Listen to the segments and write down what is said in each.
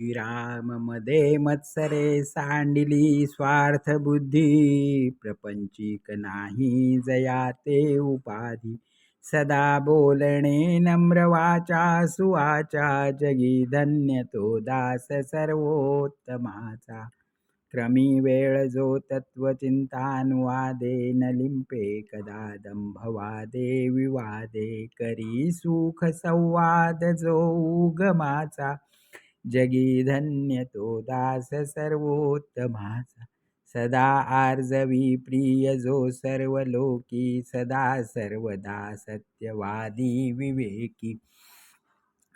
श्रीराममध्ये मत्सरे सांडिली स्वार्थ बुद्धी. प्रपंचिक नाही जयाते उपाधी. सदा बोलणे नम्र वाचा सुवाचा. जगी धन्य तो दास सर्वोत्तमाचा. क्रमी वेळ जो तत्वचिंतानुवादे न लिंपे कदा दंभवादे विवादे. करी सुख संवाद जो उगमाचा. जगी धन्य तो दास सर्वोत्तमाचा सदा आर्जवी प्रिय जो सर्व लोकी सदा सर्वदा सत्यवादी विवेकी.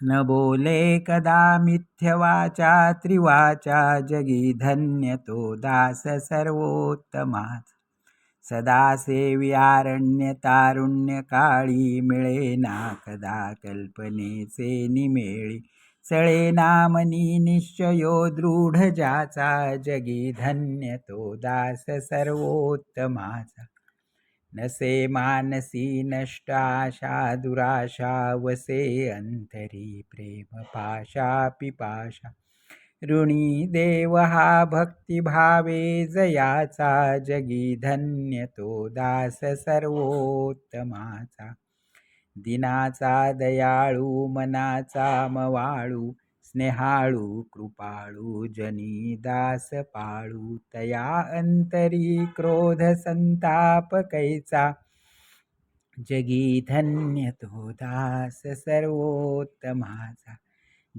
न बोले कदा मिथ्यवाचा त्रिवाचा जगी धन्य तो दास सर्वोत्तमाचा सदा सेव्यारण्य तारुण्य काळी मिळे ना कदा कल्पनेचे निमेळी. सळे नामनी निश्चयो दृढ जाचा जगी धन्य तो दास सर्वोत्तमाचा. नसे मानसी नष्टाशा दुराशा वसे अंतरी प्रेम पाशा पिपाशा. ऋणी देव हा भक्तिभावे जयाचा जगी धन्य तो दास सर्वोत्तमाचा. दिनाचा दयाळू मनाचा मवाळू स्नेहाळू कृपाळू जनी दास पाळू तया अंतरी क्रोध संताप कैचा. जगी धन्य तो दास सर्वोत्तमाचा.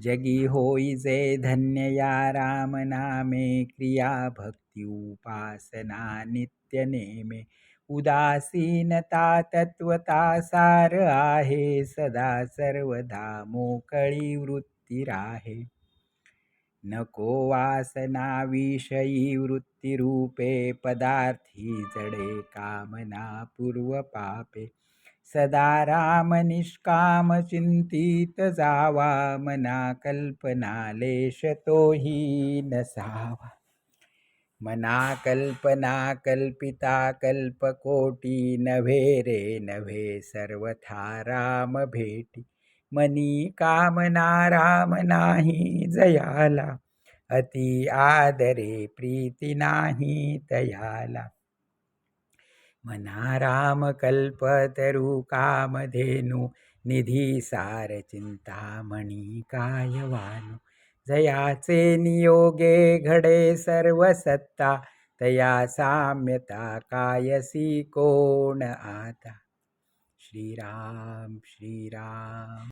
जगी होई जे धन्य या राम नामे क्रिया भक्ती उपासना नित्य नेमे. उदासीनता तत्वता सार आहे सदा सर्वदा मोकळी वृत्ती राहे. नको वासना विषयी वृत्तीरूपे पदार्थी जडे कामना पूर्व पापे. सदा राम निष्काम चिंतित जावा मना कल्पना लेश तोही नसावा. मना कल्पना कल्पिता कल्पकोटी नव्हे रे नव्हे सर्वथा राम भेटी। मनी कामना राम नाही जयाला अति आदरे प्रीती नाही तयाला मना राम कल्पतरू कामधेनु निधी सार चिंतामणी कायवानु। जयाचे नियोगे घडे सर्व सत्ता तया साम्यता कायसी कोण आता। श्रीराम श्रीराम।